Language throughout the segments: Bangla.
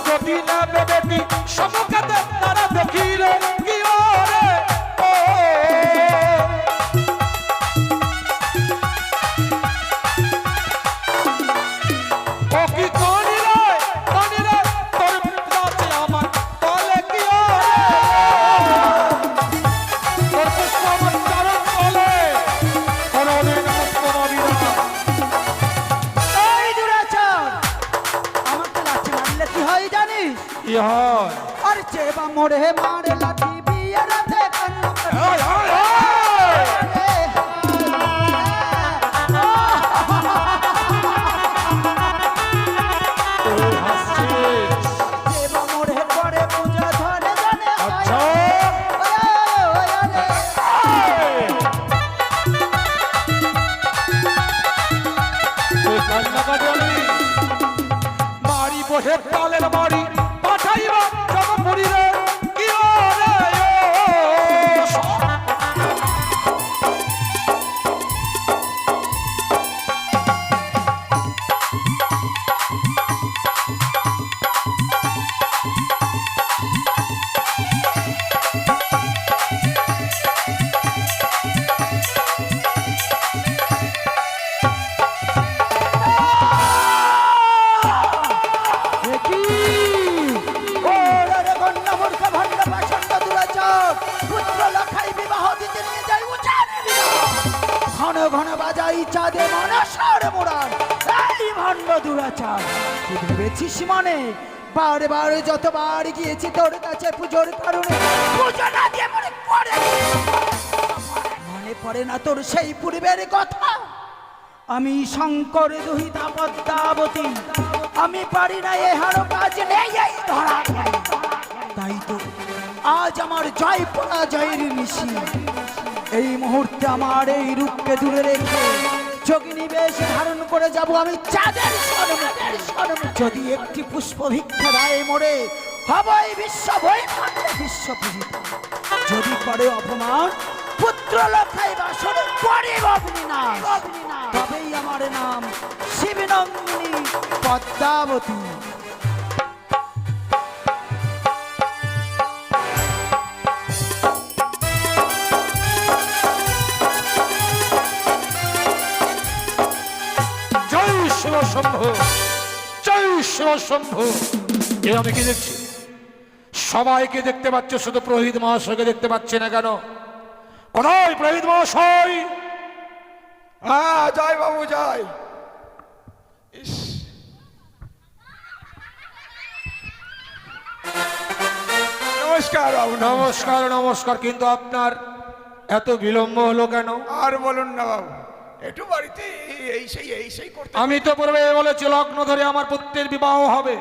যদি না বেবেটি সমকাতে তারা দেখিলে মোড়ে মারে লাঠি ঘন বাজাই চাঁদে মনসার মোড়ার এই ভণ্ড দুরাচার তুই ভেবেছিস মানে? বারে বারে যতবার গিয়েছি তোর কাছে পুজোর কারণে, পুজো না দিয়ে মনে পড়ে। মনে পড়ে না তোর সেই পূর্বের কথা। আমি শঙ্কর দুহিতা পদ্মাবতী, আমি পারি না এ হারো কাজ নেই এই ধরা তাই তো আজ আমার জয় পরাজয়ের নিশি। এই মুহূর্তে আমার এই রূপকে দূরে রেখে যোগিনী বেশ ধারণ করে যাব আমি চাঁদের যদি একটি পুষ্প ভিক্ষা দেয় মোড়ে হবই বিশ্ব বৈমান্যে বিশ্ব পূজিত যদি করে অপমান, পুত্র লক্ষায় বাসনে পরে অগ্নি না তবেই আমার নাম শিবনন্দিনী পদ্মাবতী। জয় শিব শম্ভু এ আমি কি দেখছি? সবাইকে দেখতে পাচ্ছ শুধু প্রহিত মহাশয়কে দেখতে পাচ্ছে না কেন? কোন প্রহিত মহাশয়? হ্যাঁ জয় বাবু জয়। ইস। নমস্কার বাবু নমস্কার নমস্কার কিন্তু আপনার এত বিলম্ব হলো কেন? আর বলুন না বাবু। একটু বাড়িতে এই সেই এই সেই করতে আমি তো পূর্বে বলেছি লগ্ন ধরে আমার পুত্রের বিবাহ হবে।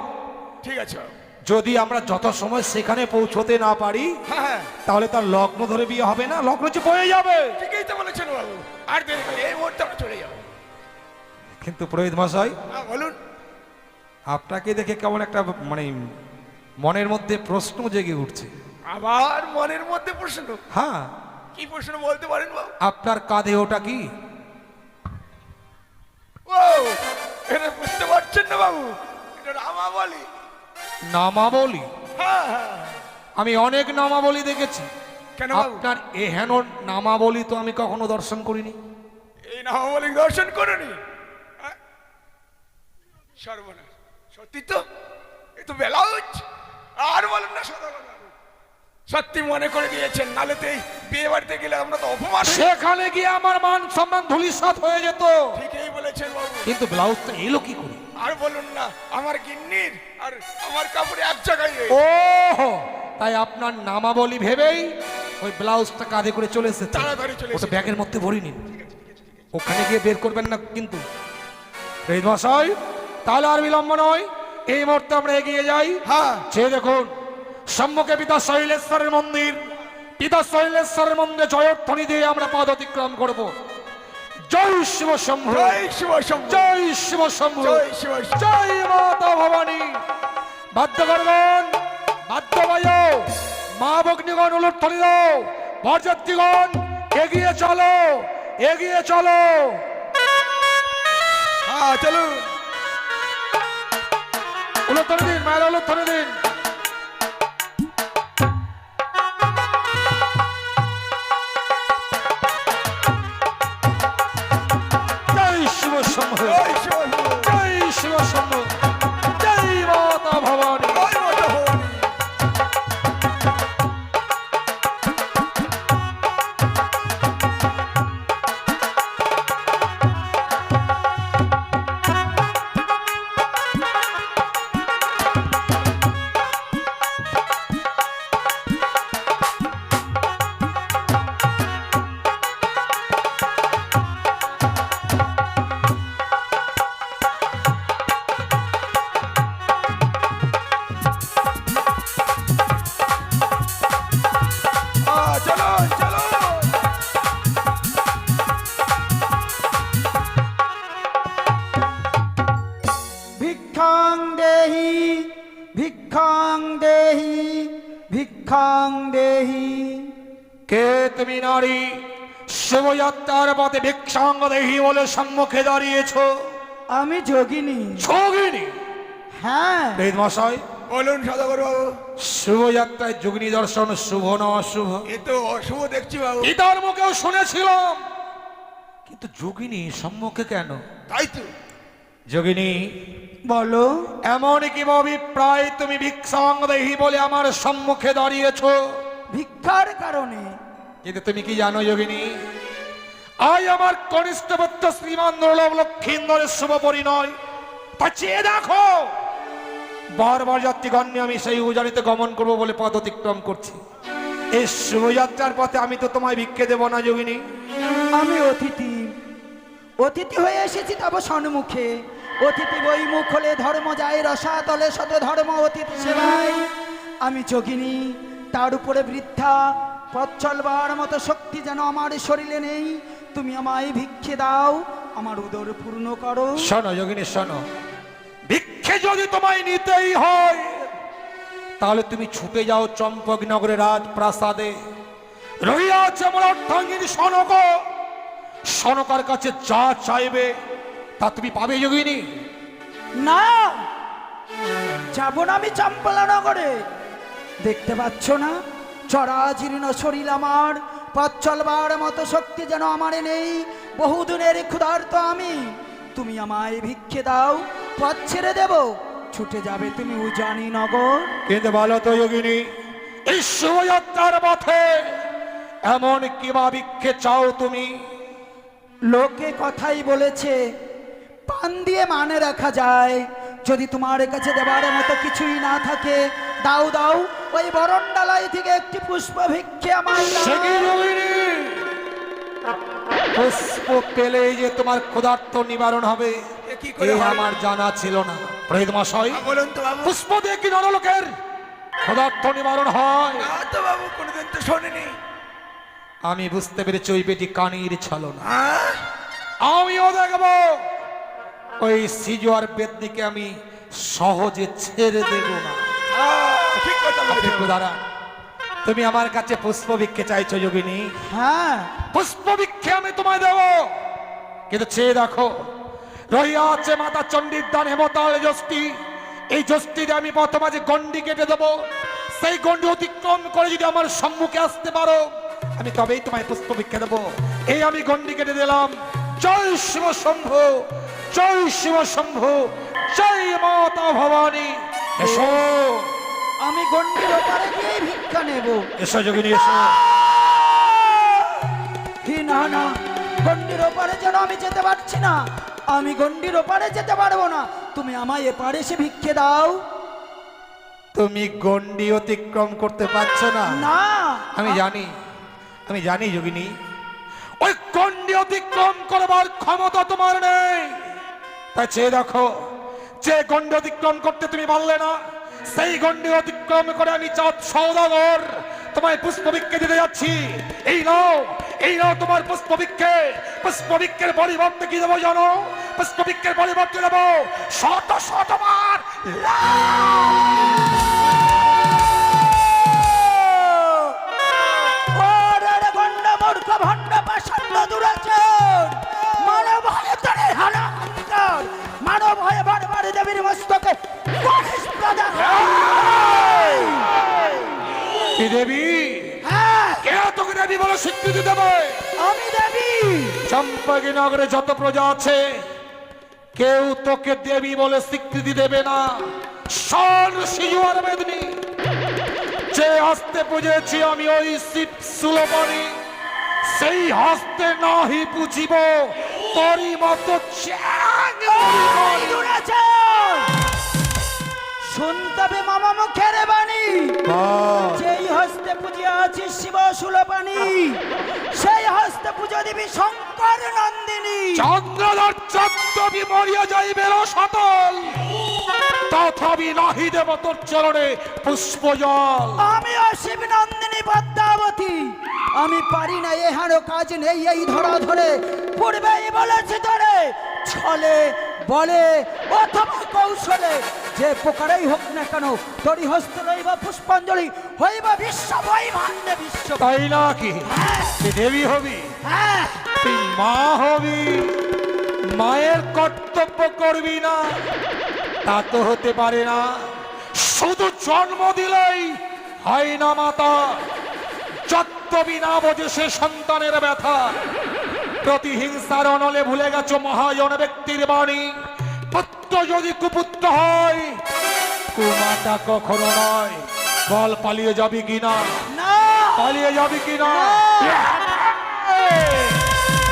ঠিক আছে। যদি আমরা যত সময় সেখানে পৌঁছতে না পারি হ্যাঁ হ্যাঁ। তাহলে তার লগ্ন ধরে বিয়ে হবে না লগ্ন যে বয়ে যাবে। ঠিকই তো বলেছেন বাবু। আর দেরি করে এই মুহূর্তে আমরা চলে যাব। কিন্তু পুরোহিত মশাই হ্যাঁ বলুন। আপনাকে দেখে কেমন একটা মানে মনের মধ্যে প্রশ্ন জেগে উঠছে। আবার মনের মধ্যে প্রশ্ন? হ্যাঁ। কি প্রশ্ন বলতে পারেন বাবু? আপনার কাঁধে ওটা কি? ও এটা বুঝতে পারছেন না বাবু এটা রামাবলি। নামাবলী? হ্যাঁ হ্যাঁ। আমি অনেক নামাবলী দেখেছি। কেন আপনার এহেন নামাবলী তো আমি কখনো দর্শন করিনি। এই নামাবলি দর্শন করিনি? হ্যাঁ? সর্বনাশ। সত্যি তো? এ তো ব্লাউজ আর বলেন না সদা। সত্যি মনে করে দিয়েছেন নালে তো এই বিয়ে বাড়িতে গেলে আমরা তো অপমান সেখানে গিয়ে আমার মান সম্মান ধুলিসাৎ হয়ে যেত। ঠিকই বলেছেন বাবু। কিন্তু ব্লাউজটা এলো কি করে? আর বলুন না আমার গিন্নির আর আমার কাপড়ে এক জায়গায়। ও তাই আপনার নামাবলী ভেবেই ওই ব্লাউজটা কাঁধে করে চলে এসেছে। তাড়াতাড়ি চলে ওটা। ব্যাগের মধ্যে ভরি নিন ওখানে গিয়ে বের করবেন না কিন্তু। মশাই তাহলে আর বিলম্ব নয়। এই মুহূর্তে আমরা এগিয়ে যাই। হ্যাঁ। সে দেখুন সম্মুখে পিতা শৈলেশ্বরের মন্দির। পিতা শৈলেশ্বরের মন্দিরে জয়ধ্বনি দিয়ে আমরা পদ অতিক্রম করব। জয় শিব শম্ভু। জয় শিব শম্ভু। জয় শিব শম্ভু। জয় শিব শম্ভু। জয় মাতা ভবানী। বাদ্যগণ বাদ্যবায় মা ভগ্নিগণ উলুধ্বনি দাও। বরযাত্রীগণ এগিয়ে চলো এগিয়ে চলো। হ্যাঁ চলুন। উলুধ্বনি দিন মায়ের উলুধ্বনি দিন। 감사합니다. ভিক্ষাং দেহি ভিক্ষাং দেহি ভিক্ষাং দেহি। কে তুমি নারী শুভযাত্রার পথে ভিক্ষাঙ্গ দেহি বলে সম্মুখে দাঁড়িয়েছ? আমি যোগিনী। যোগিনী? হ্যাঁ। বেদ মশাই বলুন সদাগর বাবু শুভযাত্রায় যোগিনী দর্শন শুভ না অশুভ? এ তো অশুভ দেখছি বাবু। পিতার মুখেও শুনেছিলাম। কিন্তু যোগিনী সম্মুখে কেন? তাই তো। যোগিনী বলো। এমন কি অভিপ্রায় তুমি ভিক্ষাঙ্গ বলে আমার সম্মুখে দাঁড়িয়েছ? ভিক্ষার কারণে। কিন্তু তুমি কি জানো যোগিনী? আজ আমার কনিষ্ঠ পুত্র শ্রীমান লক্ষিন্দরের শুভ পরিণয়। তা চেয়ে দেখো। বারবার যাত্রীগণ নিয়ে আমি সেই উজানিতে গমন করব বলে পথ অতিক্রম করছি। এই শুভযাত্রার পথে আমি তো তোমায় ভিক্ষে দেব না যোগিনী। আমি অতিথি। অতিথি হয়ে এসেছি তব সন্মুখে। অতিথি বই মুখ হলে ধর্ম যায়, রসা তলে শত ধর্ম অতিথি সেবায়। আমি যোগিনী, তার উপরে বৃদ্ধা, পথ চলবার মতো শক্তি যেন আমার শরীরে নেই, তুমি আমায় ভিক্ষে দাও, আমার উদর পূর্ণ করো। শোনো যোগিনী, শোনো। ভিক্ষে যদি তোমায় নিতেই হয়, তাহলে তুমি ছুটে যাও চম্পকনগরের রাজপ্রাসাদে। রহিয়াছে আমার অর্ধাঙ্গিনী সনক। সনকার কাছে যা চাইবে তা তুমি পাবে যোগিনী। না যাব না আমি চাম্পালা নগরে দেখতে পাচ্ছ না চরাজীর্ণ শরীর আমার পথ চলবার মতো শক্তি যেন আমার নেই বহুদিনের ক্ষুধার্ত আমি। তুমি আমায় ভিক্ষে দাও পথ ছেড়ে দেব ছুটে যাবে তুমি উজানি নগর। কিন্তু বলো তো যোগিনী এই শুভযাত্রার পথে এমন কিবা ভিক্ষে চাও তুমি? লোকে কথাই বলেছে পান দিয়ে মানে রাখা যায়। যদি তোমার কাছে দেবার মতো কিছুই না থাকে দাও দাও। ওই বরণডালাই থেকে একটি পুষ্প ভিক্ষে আমার পুষ্প পেলেই যে তোমার ক্ষুধার্ত নিবারণ হবে? আমার জানা ছিল না। প্রহিত মশাই পুষ্প দিয়ে কি নরলোকের ক্ষুধার্ত নিবারণ হয়? না তো বাবু কোনোদিন তো শোনেনি। আমি বুঝতে পেরেছি ওই বেটি কানির ছলনা। আমিও দেখব। ওই সিজোয়ার বেদনিকে আমি সহজে ছেড়ে দেব না। দাঁড়া তুমি আমার কাছে পুষ্প ভিক্ষে চাইছো যোগিনী। হ্যাঁ। পুষ্প ভিক্ষে আমি তোমায় দেব। কিন্তু চেয়ে দেখো রহিয়া আছে মাতা চণ্ডীর দান হেমতাল যষ্টি এই যষ্টিতে আমি প্রথম আজ গন্ডি কেটে দেবো। সেই গন্ডি অতিক্রম করে যদি আমার সম্মুখে আসতে পারো আমি তবেই তোমায় পুষ্প ভিক্ষে দেবো। এই আমি গন্ডি কেটে দিলাম। জয় শিব শম্ভু। জয় শিব শম্ভু জয় মাতা ভবানী। এসো। আমি গন্ডির ওপারে গিয়ে ভিক্ষা নেব। এসো যোগিনী এসো। কি না না গন্ডির ওপারে যেন আমি যেতে পারছি না। আমি গন্ডির ওপারে যেতে পারব না। তুমি আমায় এপারে এসে ভিক্ষে দাও। তুমি গন্ডি অতিক্রম করতে পারছ না। না। আমি জানি আমি জানি যোগিনী। ওই গন্ডি অতিক্রম করবার ক্ষমতা তোমার নেই। তাই চেয়ে দেখো, যে গণ্ডি অতিক্রম করতে তুমি পারলে না, সেই গণ্ডি অতিক্রম করে আমি চাঁদ সৌদাগর তোমায় পুষ্পবিক্ষে দিতে যাচ্ছি। এই নাও এই নাও তোমার পুষ্পবিক্ষে, পুষ্পবিক্ষের পরিবর্তে কি দেবো জানো? পুষ্পবিক্ষের পরিবর্তে দেবো শত শতবার দেবী বলে স্বীকৃতি দেবে। আমি দেবী। চম্পাকি নগরে যত প্রজা আছে কেউ তোকে দেবী বলে স্বীকৃতি দেবে না। সর যে হস্তে পুজেছি আমি ওই শিব সুলভনী সেই হস্তে নাহি পুজিব মতো শুনতে মামা মুখের বাণী। যেই হস্তে পূজা আছে শিব সুলপানি সেই হস্তে পূজা দিবি শঙ্কর নন্দিনী। চন্দ্রধর চন্দ্রবি মরিয়া যাইবে সতল। তথাপি নাহি দেব তোর চরণে পুষ্প আমি অসীম নন্দিনী পদ্মাবতী। আমি পারি না এহারও কাজ নেই এই ধরা ধরে পূর্বেই বলেছি ধরে ছলে বলে অথবা কৌশলে। যে প্রকারেই হোক না কেন তরি হস্ত রইবা পুষ্পাঞ্জলি হইবা বিশ্ব বৈভান্ডে বিশ্ব তাই নাকি? তুই দেবী হবি। হ্যাঁ। তুই মা হবি। মায়ের কর্তব্য করবি না তা তো হতে পারে না। শুধু জন্ম দিলেই হয় না মাতা। যত্তবি না বোঝে সে সন্তানের ব্যথা। প্রতিহিংসার অনলে ভুলে গেছো মহাজন ব্যক্তির বাণী। পুত্র যদি কুপুত্র হয় কুমাতা কখনো নয়। বল পালিয়ে যাবি কিনা না? পালিয়ে যাবি কিনা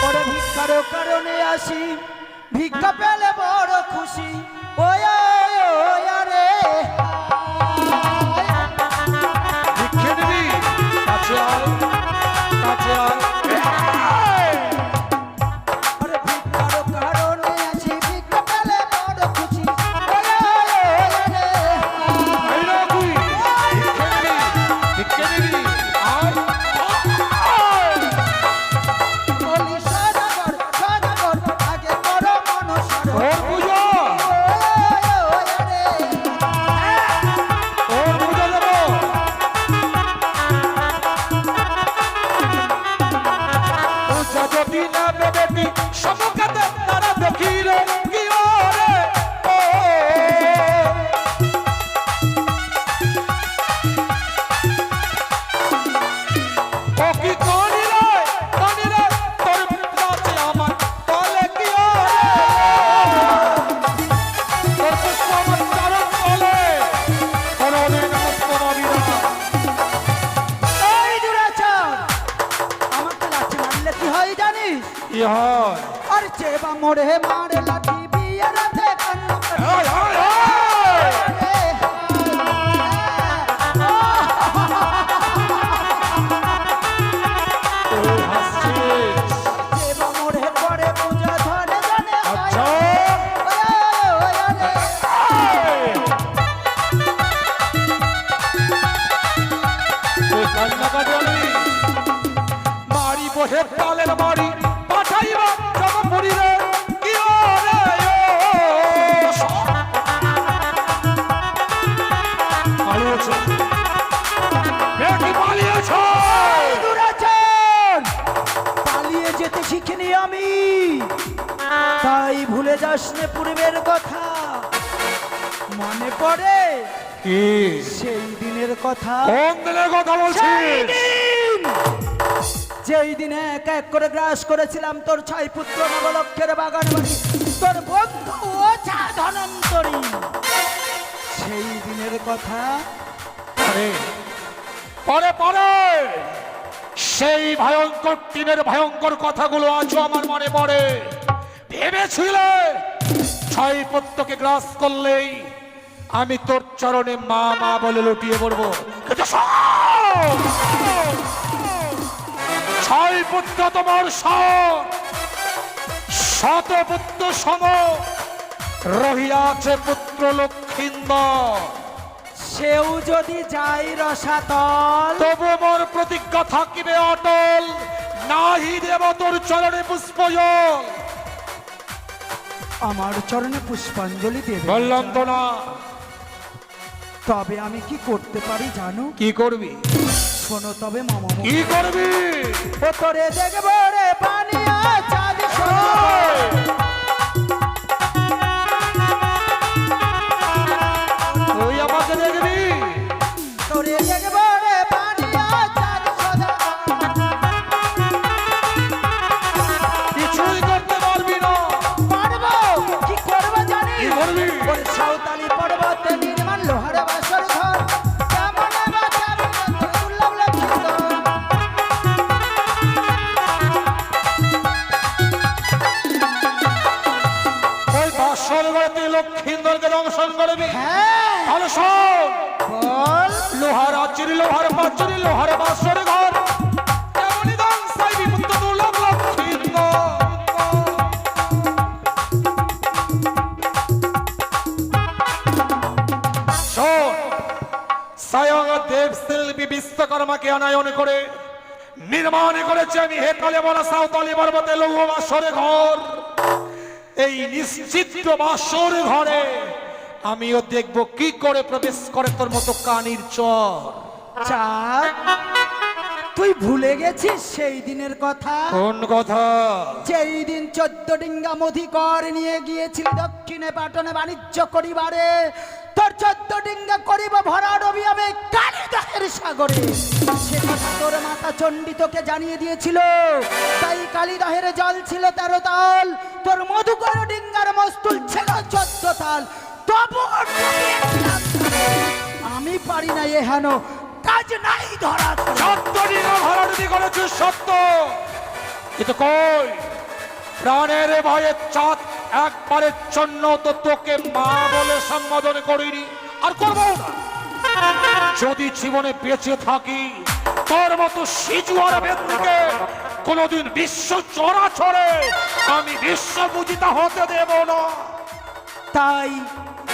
বড় ভিক্ষার কারণে আসি। ভিক্ষা পেলে বড় খুশি। ওয়া ওয়া রে ভিক্ষে দিবি? কাছে আয়। কাছে আয়। কি হয়? আর চেবা মোড়ে মারে লাঠি যাস নে পূর্বের কথা। মনে পড়ে? কি? সেই দিনের কথা। কোন দিনের কথা বলছিস? যেই দিনে এক এক করে গ্রাস করেছিলাম তোর ছয় পুত্র নবলক্ষের বাগান বাড়ি তোর বন্ধু ওঝা ধনন্তরী। সেই দিনের কথা। পরে পরে পরে! সেই ভয়ঙ্কর টিনের ভয়ঙ্কর কথাগুলো আজও আমার মনে পড়ে। ভেবেছিলে? ছয় পুত্রকে গ্রাস করলেই আমি তোর চরণে মা মা বলে লুটিয়ে পড়ব! ছয় পুত্র তোমার শত পুত্র সম রহিয়াছে পুত্র লক্ষিন্দর সেও যদি যাই রসাতল তবু মোর প্রতিজ্ঞা থাকিবে অটল নাহি দেব তোর চরণে পুষ্পজল। আমার চরণে পুষ্পাঞ্জলি দেবে। বললাম তো না। তবে আমি কি করতে পারি জানো? কি করবি? শোনো তবে মামা কি করবি? ও তোরে দেখব রে পানিয়া চাঁদ তুই দেব শিল্পী বিশ্বকর্মাকে অনায়ন করে নির্মাণ করেছে আমি হেকালে বলা সাঁওতালি পর্বতে লৌহ বাসরে ঘর। এই নিশ্চিত বাসর ঘরে আমিও দেখব কি করে প্রবেশ করে তোর মতো কানির চর। তুই ভুলে গেছিস সেই দিনের কথা? কোন কথা? যেই দিন চোদ্দ ডিঙ্গা মধিকর নিয়ে গিয়েছিলি দক্ষিণে পাটনে বাণিজ্য করিবারে তোর চোদ্দ ডিঙ্গা করিব ভরা রবি আমি কালিদাহের সাগরে। সে কথা তোর মাতা চণ্ডী তোকে জানিয়ে দিয়েছিল। তাই কালিদাহের জল ছিল তেরো তাল। তোর মধুকর ডিঙ্গার মস্তুল ছিল চোদ্দ তাল। তবু। আমি পারি না এ হেন। কাজ নাই ধরা। সত্য দিন ভরাডুবি করেছিস, সত্য। কিন্তু কই? প্রাণের ভয়ে চাঁদ একবারের জন্য তো তোকে মা বলে সম্বোধন করিনি আর করব না। যদি জীবনে বেঁচে থাকি তোর মতো সিজুয়ার ব্যক্তিকে কোনোদিন বিশ্ব চড়াচড়ে আমি বিশ্ব পূজিতা হতে দেব না। তাই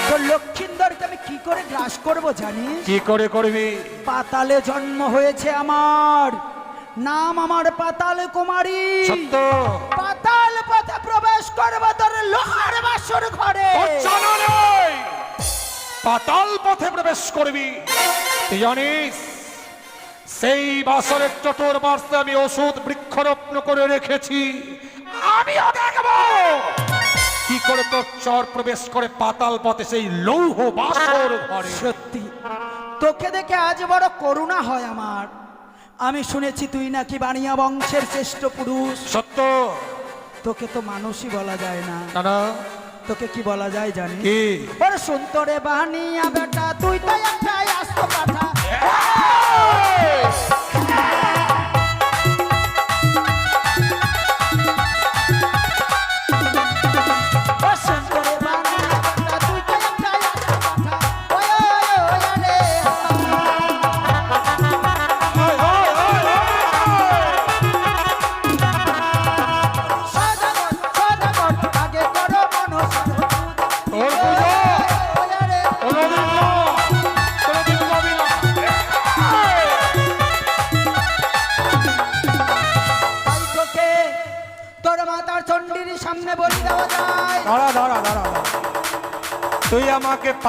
তোর লক্ষিন্দরকে আমি কি করে গ্রাস করব জানিস? কি করে করবি? পাতালে জন্ম হয়েছে আমার। নাম আমার পাতাল কুমারী। পাতাল পথে প্রবেশ করব তোর লোহার বাসর ঘরে। পাতাল পথে প্রবেশ করবি। জানিস সেই বাসরের চটোর বার্ষে আমি ওষুধ বৃক্ষরত্ন করে রেখেছি। আমিও দেখব। কি করে তোর চর প্রবেশ করে পাতাল পথে সেই লৌহ বাসর ঘরে? সত্যি তোকে দেখে আজ বড় করুণা হয় আমার। আমি শুনেছি তুই নাকি বানিয়া বংশের শ্রেষ্ঠ পুরুষ। সত্য। তোকে তো মানুষই বলা যায় না। তোকে কি বলা যায় জানি কি? ওরে সুন্তরে বানিয়া বেটা তুই তো একটা আসতো পাঠা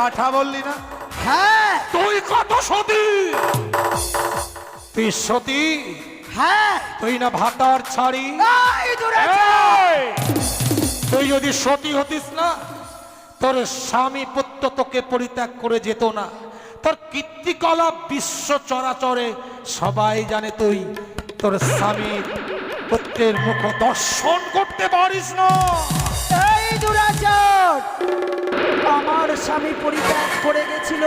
পাঠা বললি না? হ্যাঁ। তুই কত সতী? তুই সতী? হ্যাঁ। তুই না ভাতার ছাড়ি! তুই যদি সতী হতিস না তোর স্বামী পুত্র তোকে পরিত্যাগ করে যেত না। তোর কীর্তিকলা বিশ্ব চরাচরে সবাই জানে তুই। তোর স্বামী পুত্রের মুখ দর্শন করতে পারিস না। এই দুরাচার আমার স্বামী পরিত্যাগ করে গেছিল।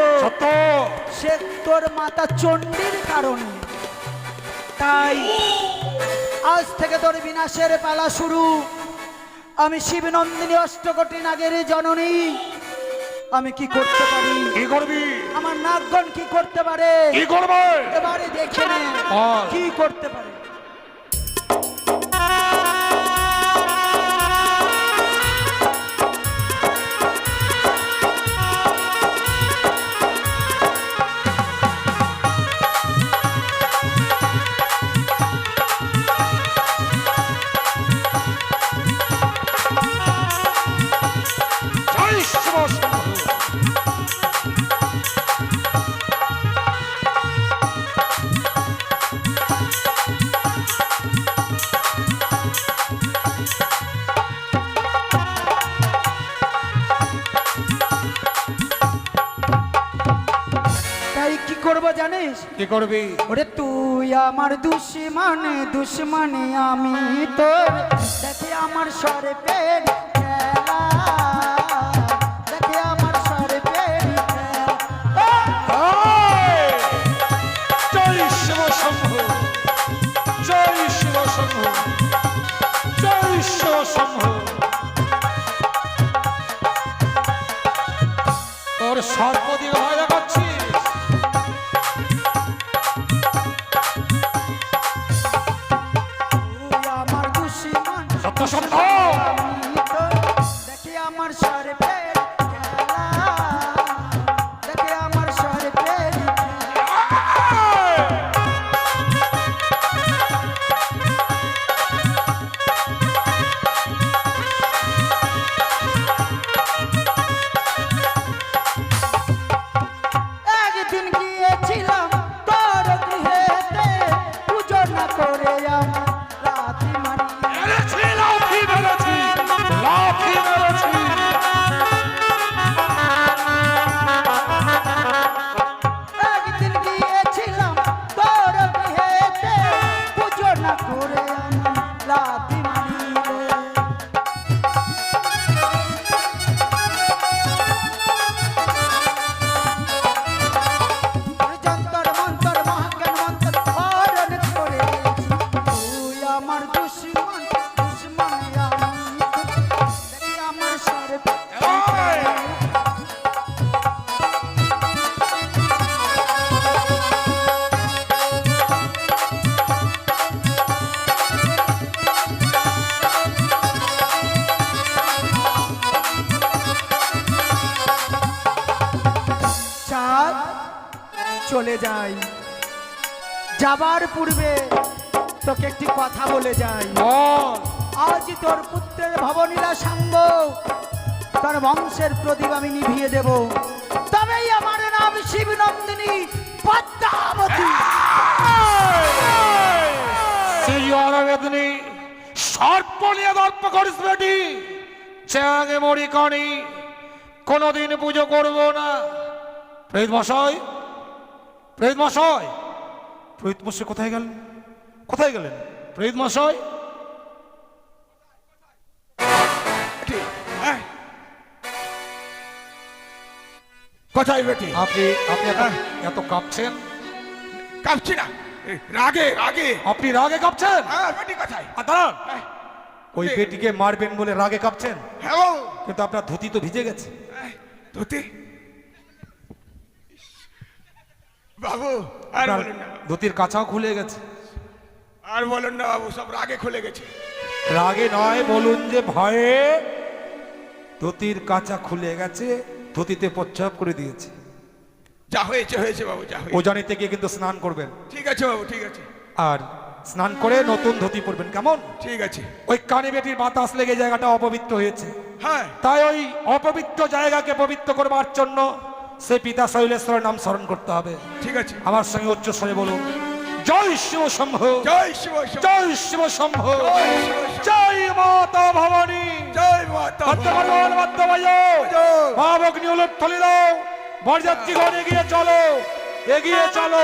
সে তোর মাতা চণ্ডীর কারণে। তাই আজ থেকে তোর বিনাশের পালা শুরু। আমি শিবনন্দিনী অষ্টকোটি নাগের জননী। আমি কি করতে পারি? কি করবি? আমার নাগগণ কি করতে পারে? কি করবে? এবারে দেখে। কি করতে পারে? করবি? ওরে তুই আমার দুশ্মনে দুশ্মনে আমি তোর। দেখে আমার সরে পেট যাবার পূর্বে তোকে একটি কথা বলে যাই। আজ তোর পুত্রের ভবনীলা সাঙ্গ তার বংশের প্রদীপ আমি নিভিয়ে দেব। তবেই আমার নাম শিবনন্দিনী পদ্মাবতী। সেই অরবেদনী সর্প নিয়ে দর্প করিস বেটি। চ্যাঙে মরি কানি কোনোদিন পুজো করব না। প্রেত মশাই প্রেত মশাই। প্রেত মশাই কোথায় গেলেন? কোথায় গেলেন? প্রেত মশাই? কোথায় বেটি আপনি আপনি এত কাঁপছেন? কাঁপছি না। এ, রাগে রাগে। আপনি রাগে কাঁপছেন? হ্যাঁ বেটি কোথায়? দাঁড়ান। ওই বেটিকে মারবেন বলে রাগে কাঁপছেন? হ্যাঁ কিন্তু আপনার ধুতি তো ভিজে গেছে। ধুতি? বাবু আর বলুন না। ধুতির কাছাও খুলে গেছে। আর বলুন না বাবু সব রাগে খুলে গেছে। রাগে নয় বলুন যে ভয়ে ধুতির কাঁচা খুলে গেছে ধুতিতে প্রচ্ছাপ করে দিয়েছে। যা হয়েছে হয়েছে বাবু যা হয়েছে। ওজানিতে গিয়ে কিন্তু স্নান করবেন। ঠিক আছে বাবু ঠিক আছে। আর স্নান করে নতুন ধুতি পরবেন কেমন? ঠিক আছে। ওই কানে বেটির বাতাস লেগে জায়গাটা অপবিত্র হয়েছে। হ্যাঁ। তাই ওই অপবিত্র জায়গাকে পবিত্র করবার জন্য সে পিতা শৈলেশ্বরের নাম স্মরণ করতে হবে। ঠিক আছে। আমার সঙ্গে উচ্চ স্বরে বলুন। জয় শিব শম্ভ। জয় শিব জয় শিব শম্ভ। জয় মাতা ভবানী। জয় মাতা ভদ্রবাজো মা ভগ্নি উলট থলি দাও। বরযাত্রী ঘর এগিয়ে চলো। এগিয়ে চলো।